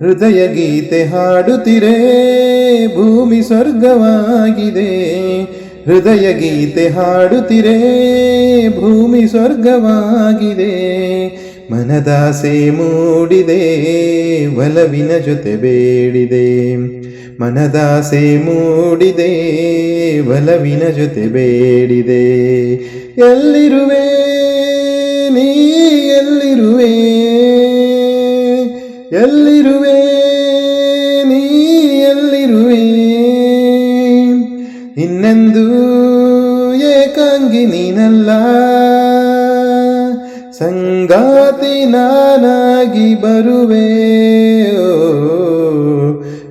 ಹೃದಯ ಗೀತೆ ಹಾಡುತ್ತಿರೆ, ಭೂಮಿ ಸ್ವರ್ಗವಾಗಿದೆ. ಹೃದಯ ಗೀತೆ ಹಾಡುತ್ತಿರೆ, ಭೂಮಿ ಸ್ವರ್ಗವಾಗಿದೆ. ಮನದಾಸೆ ಮೂಡಿದೆ, ಒಲವಿನ ಜೊತೆ ಬೇಡಿದೆ. ಮನದಾಸೆ ಮೂಡಿದೆ, ಒಲವಿನ ಜೊತೆ ಬೇಡಿದೆ. ಎಲ್ಲಿರುವೆ, ನೀ ಎಲ್ಲಿರುವೆ? ಎಲ್ಲಿರುವೆ? ನೀ ಎಲ್ಲಿರುವೆ? ಇನ್ನೆಂದು ಏಕಾಂಗಿ ನೀನಲ್ಲ. ಸಂಗಾತಿ ನಾನಾಗಿ ಬರುವೆ.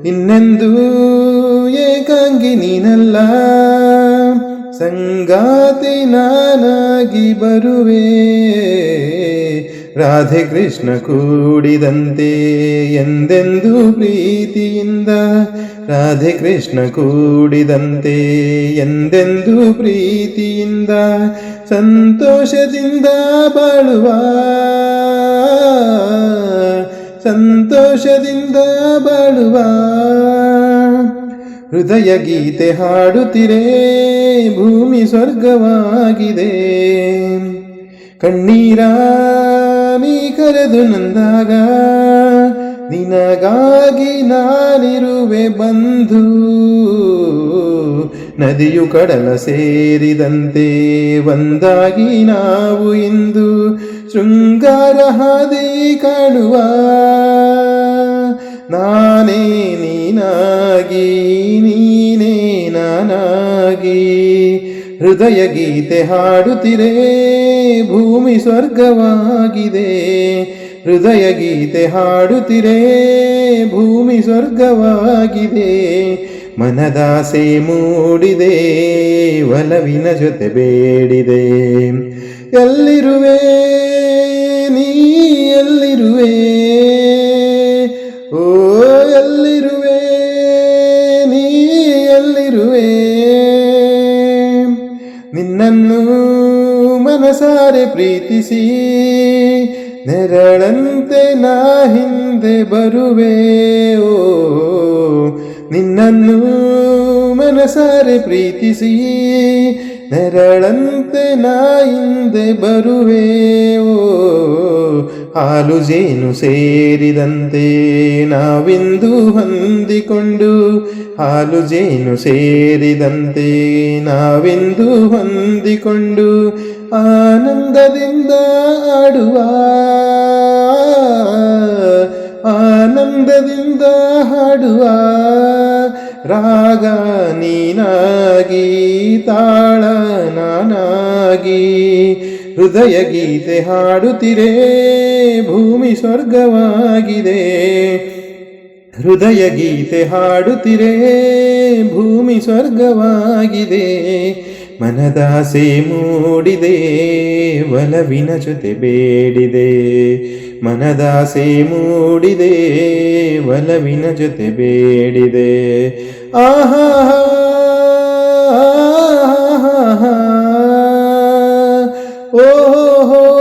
ಇನ್ನೆಂದು ಏಕಾಂಗಿ ನೀನಲ್ಲ. ಸಂಗಾತಿ ನಾನಾಗಿ ಬರುವೆ. ರಾಧೆ ಕೃಷ್ಣ ಕೂಡಿದಂತೆ ಎಂದೆಂದು ಪ್ರೀತಿಯಿಂದ ರಾಧೆ ಕೃಷ್ಣ ಕೂಡಿದಂತೆ ಎಂದೆಂದು ಪ್ರೀತಿಯಿಂದ ಸಂತೋಷದಿಂದ ಬಾಳುವ ಸಂತೋಷದಿಂದ ಬಾಳುವ ಹೃದಯ ಗೀತೆ ಹಾಡುತ್ತಿರೆ ಭೂಮಿ ಸ್ವರ್ಗವಾಗಿದೆ. ಕಣ್ಣೀರಾ ಕರೆದು ನಂದಾಗ, ನಿನಗಾಗಿ ನಾನಿರುವೆ ಬಂಧು. ನದಿಯು ಕಡಲ ಸೇರಿದಂತೆ ಒಂದಾಗಿ ನಾವು ಇಂದು ಶೃಂಗಾರ ಹಾದಿ ಕಾಣುವ. ನಾನೇ ನೀನಾಗಿ, ನೀನೇ ನಾನಾಗಿ. ಹೃದಯ ಗೀತೆ ಹಾಡುತ್ತಿರೆ ಭೂಮಿ ಸ್ವರ್ಗವಾಗಿದೆ. ಹೃದಯ ಗೀತೆ ಹಾಡುತ್ತಿರೆ ಭೂಮಿ ಸ್ವರ್ಗವಾಗಿದೆ. ಮನದಾಸೆ ಮೂಡಿದೆ, ಒಲವಿನ ಜೊತೆ ಬೇಡಿದೆ. ಎಲ್ಲಿರುವೆ, ನೀ ಎಲ್ಲಿರುವೆ? ನಿನ್ನನ್ನು ಮನಸಾರೆ ಪ್ರೀತಿಸಿ ನೆರಳಂತೆ ನಾ ಹಿಂದೆ ಬರುವೆ ಓ ನಿನ್ನನ್ನು ಮನಸಾರೆ ಪ್ರೀತಿಸಿ, ನೆರಳಂತೆ ನಾ ಹಿಂದೆ ಬರುವೆ. ಹಾಲು ಜೇನು ಸೇರಿದಂತೆ ನಾವಿಂದು ಹೊಂದಿಕೊಂಡು, ಹಾಲು ಜೇನು ಸೇರಿದಂತೆ ನಾವಿಂದು ಹೊಂದಿಕೊಂಡು, ಆನಂದದಿಂದ ಆಡುವ ರಾಗ ನೀನಾಗಿ ತಾಳ ನಾನಾಗಿ ಹೃದಯ ಗೀತೆ ಹಾಡುತ್ತಿರೆ ಭೂಮಿ ಸ್ವರ್ಗವಾಗಿದೆ. ಹೃದಯ ಗೀತೆ ಹಾಡುತ್ತಿರೆ ಭೂಮಿ ಸ್ವರ್ಗವಾಗಿದೆ. ಮನದಾಸೆ ಮೂಡಿದೆ ಒಲವಿನ ಜೊತೆ ಬೇಡಿದೆ. ಮನದಾಸೆ ಮೂಡಿದೆ ಒಲವಿನ ಜೊತೆ ಬೇಡಿದೆ. ಆಹಾ ಓಹೋ